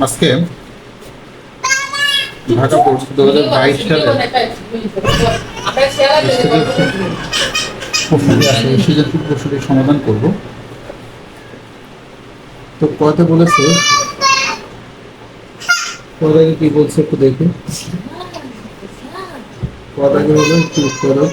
আজকে ঢাকা বোর্ড দু হাজার বাইশ সালে সমাধান করব। তো কথা বলেছে? কদাকে কি বলছে একটু দেখি। কদাকে হলো একটু উৎপাদক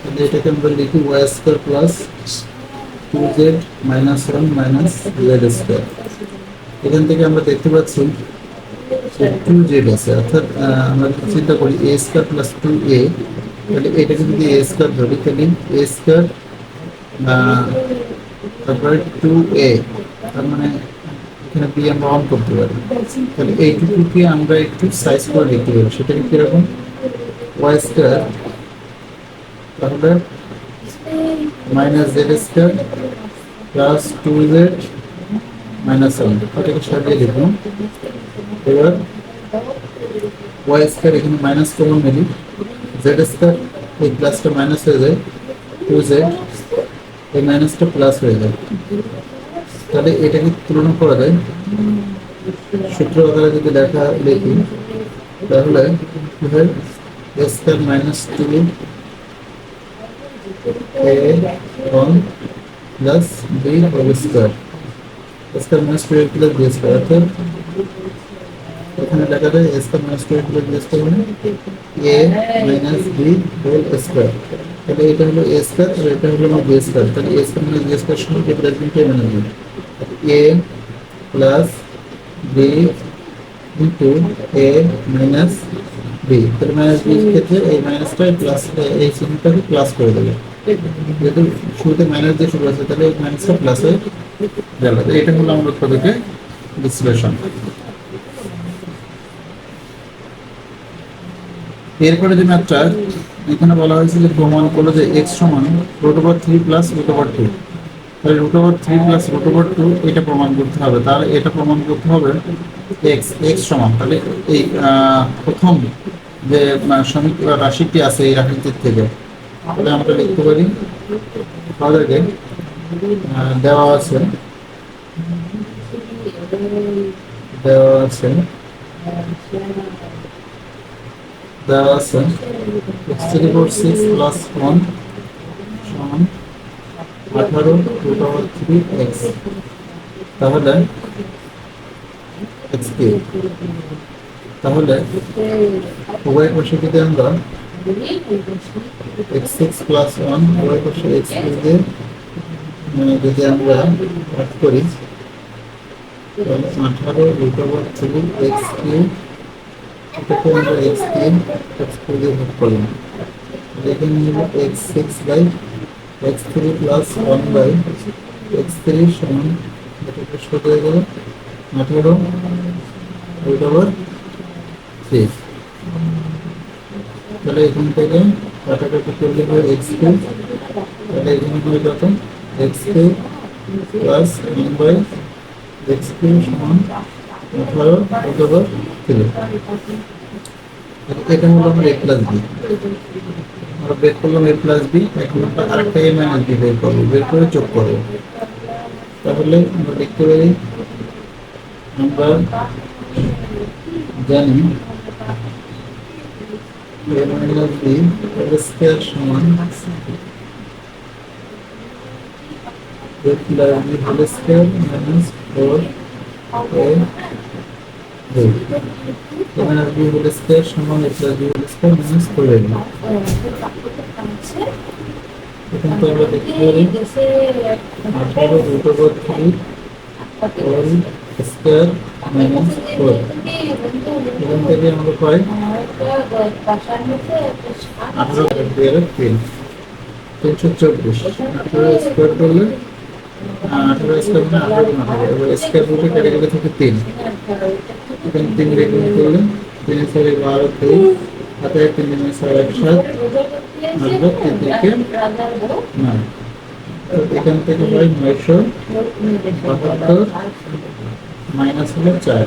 তাহলে এটাকে আমরা লিখি Y square plus two Z minus one minus Z square এখান থেকে আমরা দেখতে পাচ্ছি টু জেড আছে, অর্থাৎ আমরা চিন্তা করি A square plus two A তাহলে এটাকে যদি এ স্কোয়ার ধরি, তাহলে এ স্কোয়ার তারপরে টু এ তার মানে এখানে বি আমরা অন করতে পারি। তাহলে এইটুকুকে আমরা একটু সাইজ করে লিখতে পারি সেটাকে কীরকম ওয়াই স্কোয়ার তাহলে minus Z square plus two Z minus seven এটাকে সাজিয়ে লিখলাম এবার ওয়াই স্কোয়ার এখানে মাইনাস কমন নিলি জেড স্কোয়ার এই প্লাসটা মাইনাস হয়ে যায় টু জেড এই মাইনাসটা প্লাস হয়ে যায় তাহলে এটাকে তুলনা করা যায়? সূত্র আকারে যদি লেখা লিখি তাহলে কি হয় A square minus two A one plus B whole square square minus two A plus B square অর্থাৎ এখানে লেখা যায় A square minus two A plus B square মানে A minus B whole square তাহলে এটা হলো এ স্কোয়ার আর এটা হলো আমার বি স্কোয়ার তাহলে A square minus B square সমান কে plus B K minus B A plus B into A minus B তাহলে মাইনাস বির ক্ষেত্রে এই মাইনাসটা প্লাস এই চিহ্নটাকে প্লাস করে দেবে। যেহেতু শুরুতে মাইনাস দিয়ে শুরু আছে তাহলে মাইনাসটা প্লাস হয়ে গেল। এটা হলো আমরা উৎপাদকের বিশ্লেষণ। এরপরে যে ম্যাথটা এখানে বলা হয়েছে যে প্রমাণ করল যে এক্স সমান root over three plus root over two তাহলে root over three plus root over two এটা প্রমাণ করতে হবে। তাহলে এটা প্রমাণ করতে হবে এক্স এক্স সমান। তাহলে এই প্রথম যে রাশিটি আছে এই রাশিটির থেকে। তাহলে আমরা লিখতে পারি তাদেরকে দেওয়া আছে দেওয়া আছে দেওয়া আছে three four six plus one সমান আঠারো রুট ওভার থ্রি এক্স তাহলে এক্স কি? তাহলে আমরা এক্স সিক্স ওয়ান এক্স দিয়ে যদি আমরা ভাগ করি, তাহলে আঠারো রুট ওভার থ্রি এক্স এটাকে আমরা এক্স তিন এক্স টু দিয়ে ভাগ করলাম এখানে x six by x three plus one by x three সমান হয়ে গেল। আঠারো রুট থ্রি তাহলে এখান থেকে কাটাকাটি করলে হয় এক্স কিউব তাহলে এখানে হয় কত x cube plus one by x cube সমান আঠারো ওভার থ্রি এটা হলো আমার এ প্লাস বি আমরা বের করলাম এ প্লাস বি এখন আমরা আরেকটা এ মাইনাস বি বের করব, বের করে যোগ করব। তাহলে আমরা দেখতে পারি আমরা জানি মাইনাস সমান plus b whole four a b a b whole square সমান a plus b whole square minus four a এখন তো আমরা দেখতে পারি আঠারো root over three whole square minus four এখান থেকে আমরা পাই আঠারো তিন। তিনশো চব্বিশ। আঠারো স্কোয়ার করলে, আঠারো স্কোয়ার মানে আঠারো এবার স্কোয়ার রুটে ক্যাটাগরি থেকে তিন। এখানে তিন রেগুন করলে তিন সাড়ে বারো দুই হাতে তিন দিন সাড়ে এক সাত আসবে তিন থেকে নয়। এখান থেকে হয় নয়শো বাহাত্তর, মাইনাস হলো চার।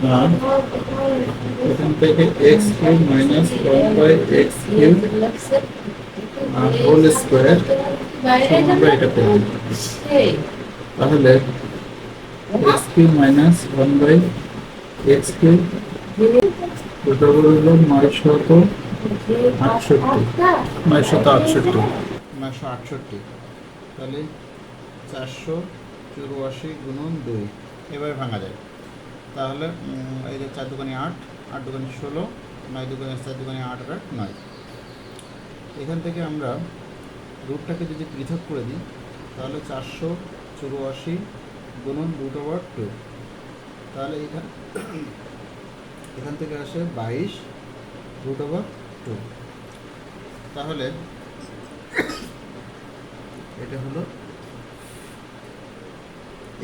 আহ, এখান থেকে x cube minus one by x cube whole square আমরা এটা তাহলে x cube minus one by x cube ওটা হলো নয়শত আটষট্টি। নয়শত আটষট্টি। নয়শো আটষট্টি। তাহলে চারশো চুরাশি গুণন দুই। এভাবে ভাঙা যায় তাহলে এই যে চার দোকানে আট আট দোকানে ষোলো নয় দোকানে চার দোকানে আট আর আট নয়। এখান থেকে আমরা রুটটাকে যদি পৃথক করে দিই তাহলে চারশো চুরাশি গুণন রুট ওভার টু। তাহলে এখান এখান থেকে আসে বাইশ রুট ওভার টু। তাহলে এটা হলো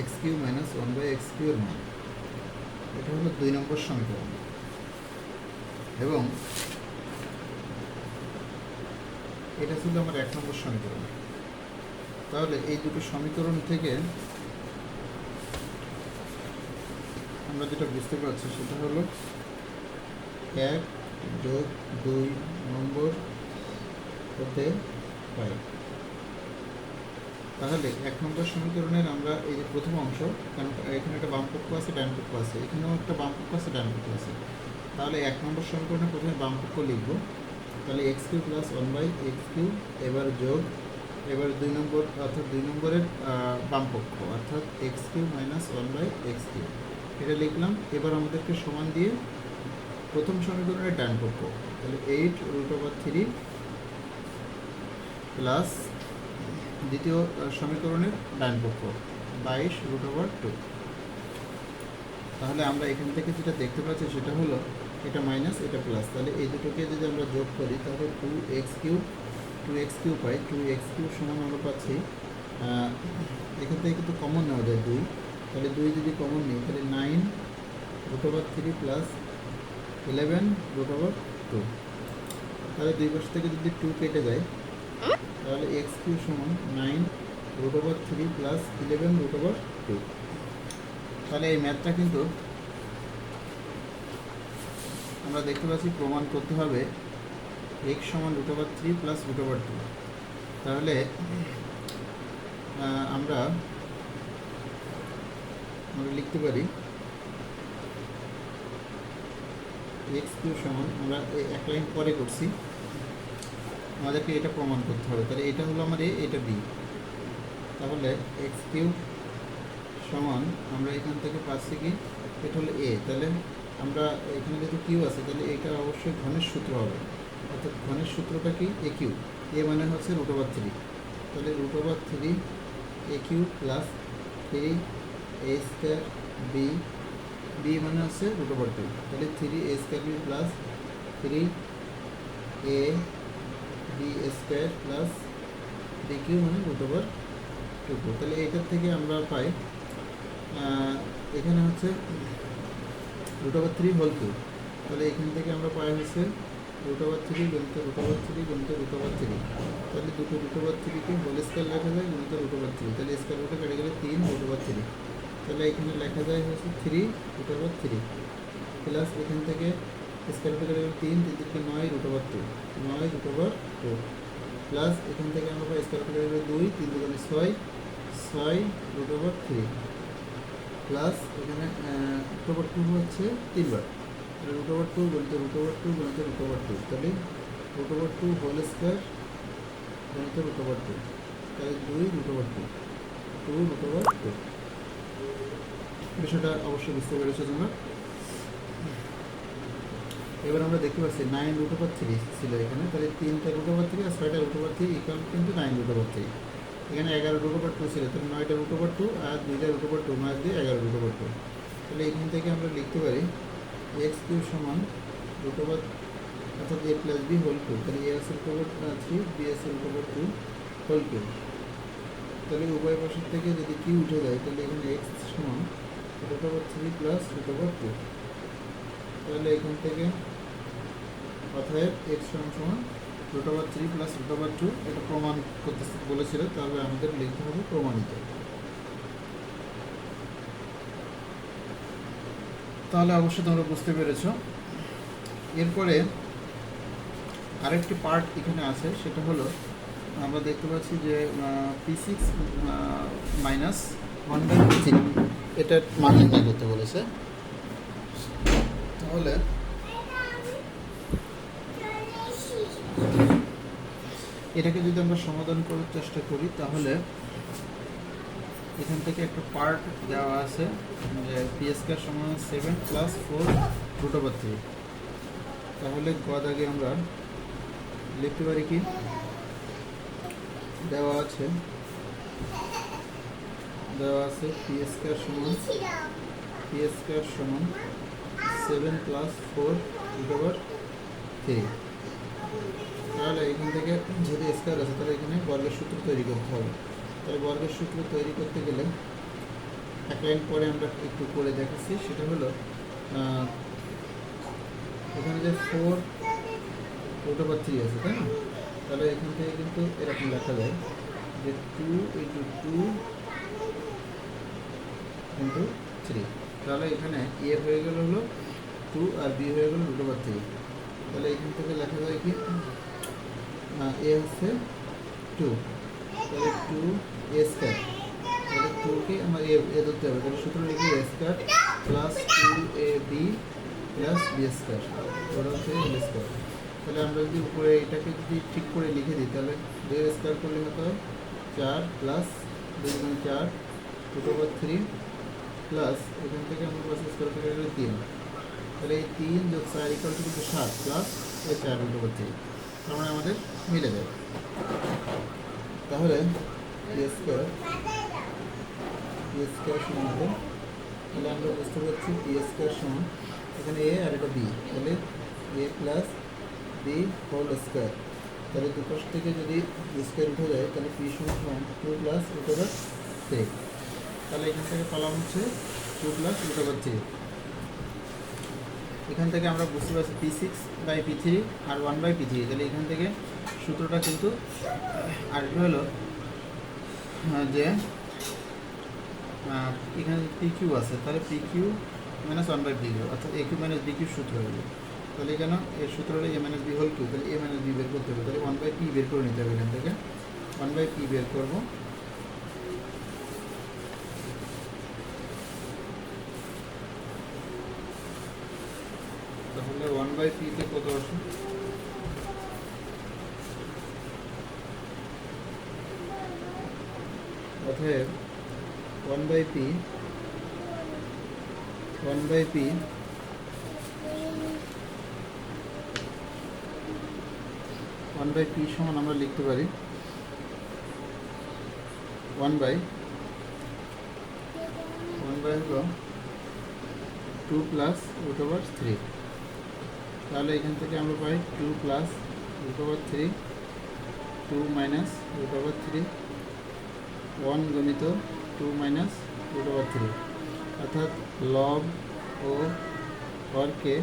x cube minus one by x cube এর মান। এটা হলো দুই নম্বর সমীকরণ। এবং এটা ছিল আমার এক নম্বর সমীকরণ। তাহলে এই দুটো সমীকরণ থেকে আমরা যেটা বুঝতে পারছি সেটা হলো এক যোগ দুই নম্বর হতে পাই তাহলে এক নম্বর সমীকরণের আমরা এই যে প্রথম অংশ কারণ এখানে একটা বাম পক্ষ আছে ডান পক্ষ আছে এখানেও একটা বাম পক্ষ আছে ডান পক্ষ আছে। তাহলে এক নম্বর সমীকরণে প্রথমে বাম পক্ষ লিখব। তাহলে x cube plus one by x cube এবার যোগ এবার দুই নম্বর অর্থাৎ দুই নম্বরের আহ, বাম পক্ষ অর্থাৎ x cube minus one by x cube এটা লিখলাম। এবার আমাদেরকে সমান দিয়ে প্রথম সমীকরণের ডান পক্ষ তাহলে eight root over three plus দ্বিতীয় সমীকরণের ডান পক্ষ, বাইশ রুট ওভার টু তাহলে আমরা এখান থেকে যেটা দেখতে পাচ্ছি সেটা হলো এটা মাইনাস এটা প্লাস তাহলে এই দুটোকে যদি আমরা যোগ করি, তাহলে two x cube two x cube পাই। টু এক্স কিউ সমান আমরা পাচ্ছি এখান থেকে কিন্তু কমন নেওয়া যায় দুই। তাহলে দুই যদি কমন নিই, তাহলে nine root over three plus eleven root over two তাহলে দুই পাশ থেকে যদি টু কেটে যায় তাহলে এক্স কিউ সমান nine root over three plus eleven root over two তাহলে এই ম্যাথটা কিন্তু আমরা দেখতে পাচ্ছি প্রমাণ করতে হবে এক্স সমান root over three plus root over two তাহলে আমরা আমরা লিখতে পারি এক্স কিউ সমান আমরা এক লাইন পরে করছি। আমাদেরকে এটা প্রমাণ করতে হবে। তাহলে এটা হলো আমার এ এটা বি তাহলে এক্স কিউ সমান আমরা এখান থেকে পাচ্ছি কি? এটা হলো এ তাহলে আমরা এখানে যেহেতু কিউ আছে, তাহলে এটা অবশ্যই ঘনের সূত্র হবে। অর্থাৎ ঘনের সূত্রটা কি? এ কিউ এ মানে হচ্ছে রুট ওভার থ্রি তাহলে root over three a cube plus three a square b b মানে হচ্ছে রুট ওভার টু তাহলে three a square b plus three a b square plus b cube মানে root over two তাহলে এটার থেকে আমরা পাই এখানে হচ্ছে root over three whole cube তাহলে এখান থেকে আমরা পাই হচ্ছে রুট ওভার থ্রি গণিত রুট ওভার থ্রি গণিত রুট ওভার থ্রি তাহলে দুটো রুট ওভার থ্রিকে হোল স্কোয়ার লেখা যায় গণিত রুট ওভার থ্রি তাহলে স্কোয়ার রুটে কেটে গেলে তিন রুট ওভার থ্রি তাহলে এখানে লেখা যায় হচ্ছে three root over three plus এখান থেকে স্কোয়ার কেটে গেলে তিন তিন থেকে নয় রুট ওভার টু নয় রুট ওভার টু প্লাস এখান থেকে আমরা পাই স্কোয়ার গেলে দুই তিন দুগুণে ছয় ছয় রুট ওভার থ্রি প্লাস এখানে রুট ওভার টু হচ্ছে তিনবার রুট ওভার টু গণিত রুট ওভার টু গণিত রুট ওভার টু তাহলে root over two whole square গণিত রুট ওভার টু তাহলে দুই root over two two root over two বিষয়টা অবশ্যই বুঝতে পেরেছ তোমরা এবার আমরা দেখতে পাচ্ছি নাইন রুট ওভার থ্রি ছিল এখানে তাহলে তিনটা রুট ওভার থ্রি আর ছয়টা রুট ওভার থ্রি ইকুয়াল কিন্তু নাইন রুট ওভার থ্রি এখানে এগারো রুট ওভার টু ছিল তাহলে নয়টা রুট ওভার টু আর দুইটা রুট ওভার টু মাস দিয়ে এগারো রুট ওভার টু তাহলে এখান থেকে আমরা লিখতে পারি এক্স কিউ সমান রুট ওভার অর্থাৎ a plus b whole cube তাহলে a is root over three b is root over two whole cube তাহলে উভয় পাশের থেকে যদি কি উঠে যায় তাহলে এখানে এক্স সমান root over three plus root over two তাহলে এখান থেকে অতএব এক্স সমান সমান root over three plus root over two এটা প্রমাণ করতে বলেছিল, তাহলে আমাদের লিখতে হবে প্রমাণিত। তাহলে অবশ্যই তোমরা বুঝতে পেরেছ। এরপরে আরেকটি পার্ট এখানে আছে, সেটা হলো আমরা দেখতে পাচ্ছি যে p six minus one by p মান নির্ণয় করতে বলেছে। তাহলে এটাকে যদি আমরা সমাধান করার চেষ্টা করি, তাহলে এখান থেকে একটা পার্ট দেওয়া আছে যে পিএসকার সমান seven plus four root over three তাহলে গদ আগে আমরা লিখতে পারি কি? দেওয়া আছে দেওয়া আছে পিএসকার সমান পিএসকার সমান seven plus four root over three তাহলে এখান থেকে যেহেতু স্কোয়ার আছে, তাহলে এখানে বর্গের সূত্র তৈরি করতে হবে। তাহলে বর্গের সূত্র তৈরি করতে গেলে এক লাইন পরে আমরা একটু করে দেখাচ্ছি। সেটা হলো এখানে যে ফোর রুট ওভার থ্রি আছে, তাই না? তাহলে এখান থেকে কিন্তু এরকম লেখা যায় যে two into two into three তাহলে এখানে এ হয়ে গেল হলো টু আর বি হয়ে গেল রুট ওভার থ্রি তাহলে এখান থেকে লেখা যায় কি? এ হচ্ছে টু তাহলে টু এ স্কোয়ার তাহলে টুকে আমার এ এ ধরতে হবে। তাহলে সূত্র লিখি a square plus two a b plus b square ওটা হচ্ছে এল তাহলে আমরা যদি উপরে এটাকে যদি ঠিক করে লিখে দিই, তাহলে দুই স্কোয়ার করলে চার প্লাস দুই গুণ চার ওভার থ্রি প্লাস এখান থেকে আমরা প্লাস স্কোয়ার করে তাহলে এই তিন যোগ চার ইকাল টু কিন্তু সাত প্লাস এই চার ওভার থ্রি তার মানে আমাদের মিলে যাবে তাহলে পি পি তাহলে আমরা বুঝতে পারছি পি স্কোয়ার সমান, এখানে এ আর এটা বি তাহলে a plus b whole square তাহলে দুপাশ থেকে যদি স্কোয়ার উঠে যায়, তাহলে পি সমান টু প্লাস রুট ওভার তাহলে এখান থেকে পালাম হচ্ছে টু প্লাস ওভার থ্রি এখান থেকে আমরা বুঝতে পারছি p six by p three R one by p three তাহলে এখান থেকে সূত্রটা কিন্তু আসবে হলো যে এখানে পি কিউ আছে, তাহলে p cube minus one by p cube অর্থাৎ a cube minus b cube সূত্র যাবে তাহলে কেন এর সূত্র হলো a minus b whole cube তাহলে এ মাইনাস বি বের করতে হবে। তাহলে ওয়ান বাই পি বের করে নিতে হবে এখান থেকে। ওয়ান বাই পি বের করব। তাহলে ওয়ান বাই পিতে কত আসে? অতএব one by p one by p one by p সমান আমরা লিখতে পারি ওয়ান বাই ওয়ান বাই হলো two plus root over three তাহলে এখান থেকে আমরা পাই two plus root over three two minus root over three one গণিত two minus root over three অর্থাৎ লব ও হরকে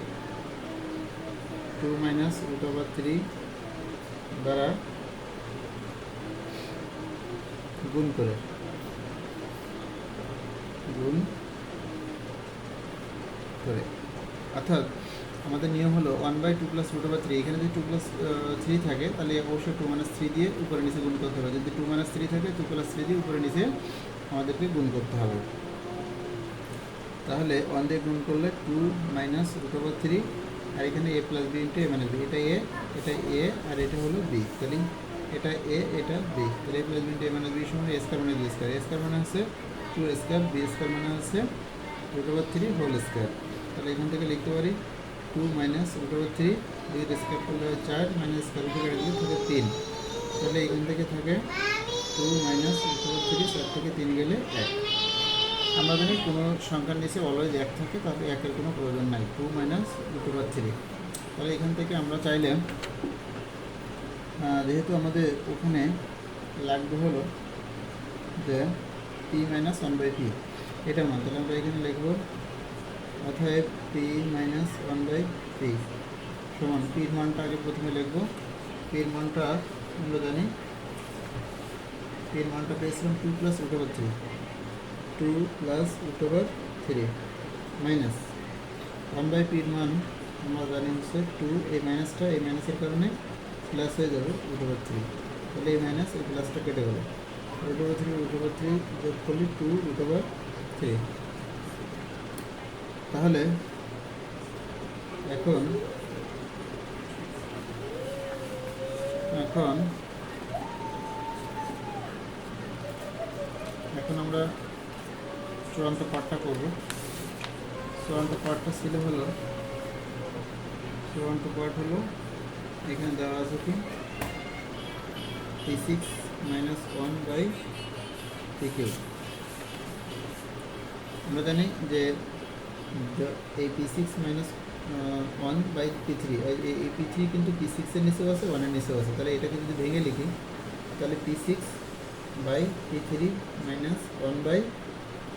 two minus root over three দ্বারা গুণ করে। গুণ করে। অর্থাৎ আমাদের নিয়ম হলো one by two plus root over three এখানে যদি টু প্লাস থ্রি থাকে, তাহলে অবশ্যই টু মাইনাস থ্রি দিয়ে উপরে নিচে গুণ করতে হবে। যদি টু মাইনাস থ্রি থাকে টু প্লাস থ্রি দিয়ে উপরে নিচে আমাদেরকে গুণ করতে হবে। তাহলে ওয়ান দিয়ে গুণ করলে two minus root over three আর এখানে a plus b into a minus b এটা এ এটা এ আর এটা হলো বি তাহলে এটা এ এটা বি তাহলে a plus b into a minus b সমান এ স্কোয়ার মানে বি স্কোয়ার এ স্কোয়ার মানে হচ্ছে টু স্কোয়ার বি স্কোয়ার মানে হচ্ছে root over three whole square তাহলে এখান থেকে লিখতে পারি two minus root over three দুই স্কোয়ার করলে হয় চার মাইনাস থেকে কাটলে থাকে তিন তাহলে এখান থেকে থাকে two minus root over three চার থেকে তিন গেলে এক। আমরা জানি কোনো সংখ্যার নিচে অলওয়েজ এক থাকে, তাহলে একের কোনো প্রয়োজন নাই two minus root over three তাহলে এখান থেকে আমরা চাইলে যেহেতু আমাদের ওখানে লাগবে হলো যে p minus one by p এটা মান। তাহলে আমরা এখানে লিখব অতএব p minus one by p সমান পির মানটা আগে প্রথমে লিখব। পির মানটা আমরা জানি। পির মানটা পেয়েছিলাম two plus root over three two plus root three minus one by পির মান আমরা জানি হচ্ছে টু এই মাইনাসটা এই মাইনাসের কারণে প্লাস হয়ে যাবে রুট ওভার থ্রি তাহলে এই মাইনাস এই প্লাসটা কেটে গেল। Root three root over three যোগ করলে টু রুট থ্রি তাহলে এখন এখন এখন আমরা চূড়ান্ত পাঠটা করব। চূড়ান্ত পাঠটা ছিল হলো, চূড়ান্ত পাঠ হলো, এখানে দেওয়া আছে কি? P six minus one by p cube আমরা জানি যে এই p six minus one by p three এই পি থ্রি কিন্তু পি সিক্সের নিচেও আছে ওয়ানের নিচেও আছে। তাহলে এটাকে যদি ভেঙে লিখি, তাহলে p six by p three minus one by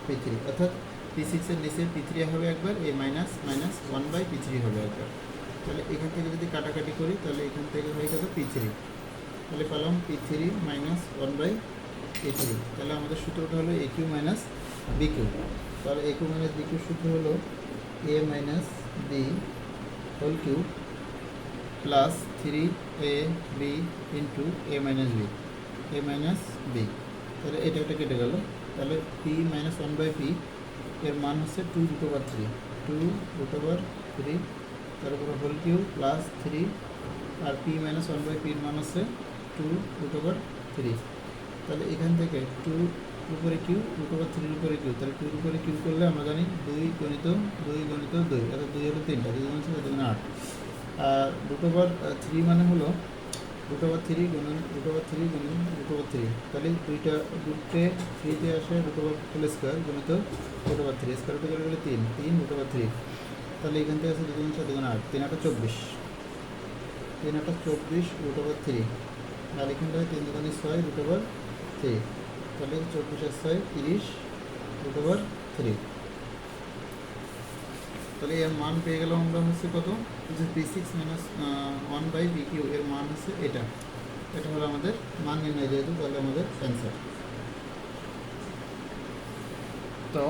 p three অর্থাৎ পি সিক্সের নিচে পি হবে একবার এই minus minus one by p three হবে একবার। তাহলে এখান থেকে যদি কাটাকাটি করি, তাহলে এখান থেকে হয়ে গেল পি থ্রি তাহলে পেলাম p three minus one by p three তাহলে আমাদের সূত্রটা হলো a cube minus b cube তাহলে a cube minus b cube সূত্র হলো a minus b whole cube plus three a b into a minus b a minus b তাহলে এটা একটা কেটে গেল। তাহলে p minus one by p এর মান হচ্ছে two root over three two root over three তার উপরে হোল কিউ প্লাস থ্রি আর পি মাইনাস ওয়ান বাই পির মান হচ্ছে টু রুট ওভার থ্রি তাহলে এখান থেকে টু উপরে কিউ রুট ওভার থ্রির উপরে কিউ। তাহলে টুর উপরে কিউ করলে আমরা জানি দুই গণিত দুই গণিত, দুই। অর্থাৎ দুই হলো তিনটা, দুই গুণ ছয় দুগুণ আট। আর রুট ওভার থ্রি মানে হলো রুট ওভার থ্রি গুণন রুট ওভার থ্রি গুণন রুট ওভার থ্রি। তাহলে দুইটা রুটে থ্রিতে আসে রুট ওভার হোল স্কোয়ার, গুণিত রুট ওভার থ্রি। স্কোয়ার রুটে গেলে তিন তিন রুট ওভার থ্রি। তাহলে এখান থেকে আছে দুগুণ ছয় দুগুণ আট। তিন আটা চব্বিশ। তিন আটা চব্বিশ রুট ওভার থ্রি। আর এখান থেকে তিন দুগুণে ছয় রুট ওভার থ্রি। তাহলে চব্বিশ আর ছয় তিরিশ রুট থ্রি তাহলে এর মান পেয়ে গেলাম আমরা হচ্ছে কত? যে p six minus one by b cube এর মান হচ্ছে এটা। এটা হলো আমাদের মান নির্ণয় যেহেতু, তাহলে আমাদের অ্যান্সার তো